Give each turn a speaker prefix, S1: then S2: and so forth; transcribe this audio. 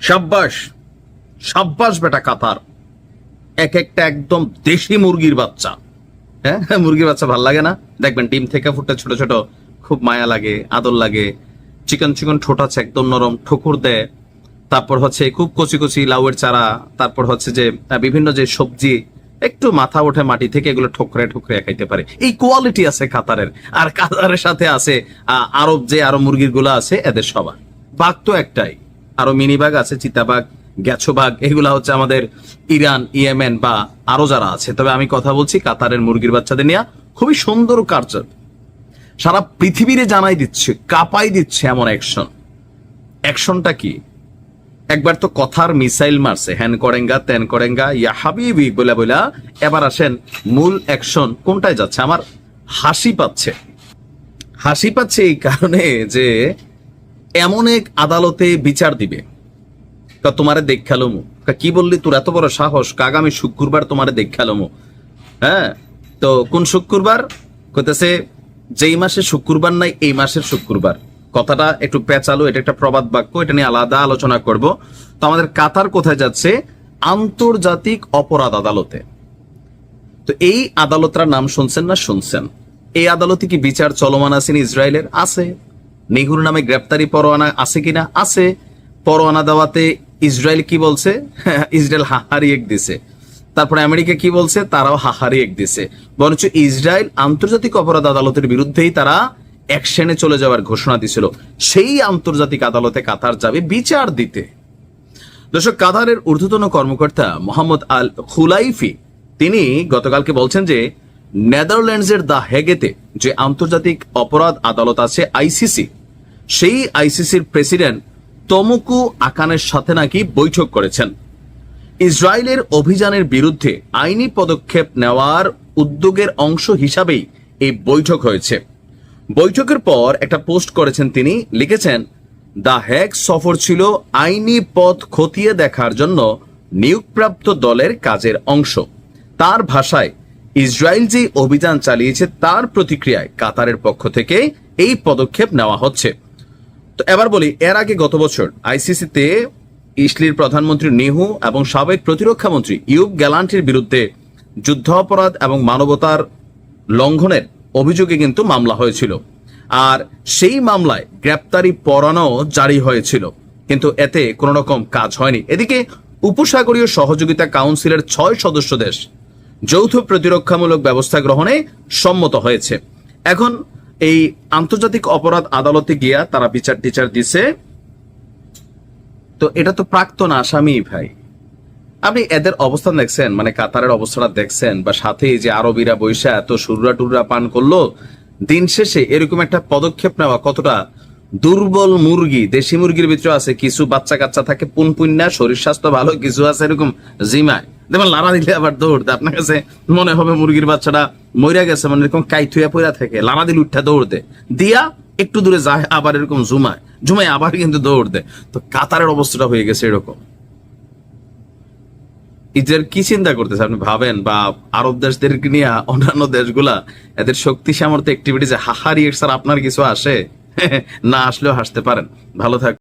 S1: সাব্বাস সাব্বাস বেটা কাতার। এক একটা একদম দেশি মুরগির বাচ্চা। হ্যাঁ? মুরগির বাচ্চা ভালো লাগে না? দেখবেন ডিম থেকে ফুটে ছোট ছোট খুব মায়া লাগে, আদর লাগে। চিকন চিকন ঠোঁট আছে একদম নরম, ঠোকর দেয়। তারপর হচ্ছে খুব কচি কচি লাউয়ের চারা। তারপর হচ্ছে যে বিভিন্ন যে সবজি, একটু মাথা ওঠে মাটি থেকে এগুলো ঠোকরে ঠোকরে খাইতে পারে। এই কোয়ালিটি আছে কাতারের। আর কাতারের সাথে আছে আরব যে আরও মুরগিরগুলো আছে, এদের সবার। বাঘ তো একটাই। আরও মিনি বাঘ আছে, চিতাবাঘ গ্যাছো বাঘ এগুলা হচ্ছে আমাদের ইরান, ইয়েমেন বা আরও যারা আছে। তবে আমি কথা বলছি কাতারের মুরগির বাচ্চাদের নিয়ে। খুবই সুন্দর কার্য। সারা পৃথিবীরে জানাই দিচ্ছে, কাপাই দিচ্ছে এমন অ্যাকশন অ্যাকশনটা কি? একবার তো কথার মিসাইল মারছে, হ্যান করেঙ্গা তেন করেঙ্গা, ইয়া হাবিবি বলে বলে এবার আসেন মূল অ্যাকশন কোনটায় যাচ্ছে? আমার হাসি পাচ্ছে। হাসি পাচ্ছে এই কারণে যে এমন এক আদালতে বিচার দিবে। তা তোমারে দেখাল কি বললি? তোর এত বড় সাহস। আগামী শুক্রবার তোমারে দেখাল হ্যাঁ? তো কোন শুক্রবার? কইতেছে, যেই মাসে শুক্রবার নাই, এই মাসের শুক্রবার। কথাটা একটু পেঁচালো, এটা একটা প্রবাদ বাক্য, এটা নিয়ে আলাদা আলোচনা করব। তো আমাদের কাতার কোথায় যাচ্ছে? আন্তর্জাতিক অপরাধ আদালতে। তো এই আদালতটার নাম শুনছেন না শুনছেন? এই আদালতে কি বিচার চলমান আছেন ইসরায়েলের? আছে। নিহুর নামে গ্রেপ্তারি পরোয়ানা আছে কিনা? আছে। পরোয়ানা দেওয়াতে ইসরায়েল কি বলছে? ইসরায়েল হাহারি এক দিছে। তারপরে আমেরিকা কি বলছে? তারাও হাহারি এক দিছে। বরঞ্চ ইসরায়েল আন্তর্জাতিক অপরাধ আদালতের বিরুদ্ধেই তারা অ্যাকশনে চলে যাওয়ার ঘোষণা দিছিল। সেই আন্তর্জাতিক আদালতে কাতার যাবে বিচার দিতে। দর্শক, কাতারের ঊর্ধ্বতন কর্মকর্তা মোহাম্মদ আল খুলাইফি, তিনি গতকালকে বলছেন যে, নেদারল্যান্ডসের দা হেগেতে যে আন্তর্জাতিক অপরাধ আদালত আছে, আইসিসি সেই আইসিসির প্রেসিডেন্ট তমুকু আকানের সাথে নাকি বৈঠক করেছেন। ইসরায়েলের অভিযানের বিরুদ্ধে আইনি পদক্ষেপ নেওয়ার উদ্যোগের অংশ হিসাবেই এই বৈঠক হয়েছে। বৈঠকের পর একটা পোস্ট করেছেন তিনি, লিখেছেন, দ্য হ্যাক সফর ছিল আইনি পথ খতিয়ে দেখার জন্য নিয়োগপ্রাপ্ত দলের কাজের অংশ। তার ভাষায়, ইসরায়েল যে অভিযান চালিয়েছে তার প্রতিক্রিয়ায় কাতারের পক্ষ থেকে এই পদক্ষেপ নেওয়া হচ্ছে। তো এবার বলি, এর আগে গত বছর আইসিসিতে ইসলির প্রধানমন্ত্রী নেহু এবং সাবেক প্রতিরক্ষা মন্ত্রী ইউব গ্যালান্টির বিরুদ্ধে যুদ্ধাপরাধ এবং মানবতার লঙ্ঘনের অভিযোগে কিন্তু মামলা হয়েছিল। আর সেই মামলায় গ্রেপ্তারি পরানো জারি হয়েছিল। কিন্তু এতে কোনো রকম কাজ হয়নি। এদিকে উপসাগরীয় সহযোগিতা কাউন্সিলের ছয় সদস্য দেশ যৌথ প্রতিরক্ষামূলক ব্যবস্থা গ্রহণে সম্মত হয়েছে। এখন এই আন্তর্জাতিক অপরাধ আদালতে গিয়া তারা বিচার টিচার দিছে। তো এটা তো প্রাক্তন আসামি ভাই। আপনি এদের অবস্থান দেখছেন মানে কাতারের অবস্থাটা দেখছেন, বা সাথে যে আরবিরা বৈশা এত সুররা টুররা পান করল, দিন শেষে এরকম একটা পদক্ষেপ নেওয়া কতটা দুর্বল মুরগি, দেশি মুরগির ভিতরে আছে, কিছু বাচ্চা কাচ্চা থাকে, পুনপুন্যা, শরীর স্বাস্থ্য ভালো, কিছু আছে এরকম জিমায়। দেখবেন লাড়া দিলে আবার দৌড়, আপনার কাছে মনে হবে মুরগির বাচ্চাটা মরিয়া গেছে মানে এরকম কাইথুয়া পইরা থাকে লাড়া দিলে উঠা দৌড় দেয় একটু দূরে যায়, আবার এরকম জুমায় জুমায় আবার কিন্তু দৌড় দেয় তো কাতারের অবস্থাটা হয়ে গেছে এরকম। এদের কি চিন্তা করতেছে আপনি ভাবেন? বা আরব দেশদেরকে নিয়ে অন্যান্য দেশগুলা, এদের শক্তি সামর্থ্য অ্যাক্টিভিটিস হাহারি স্যার আপনার কিছু আসে? না আসলেও হাসতে পারেন। ভালো থাক।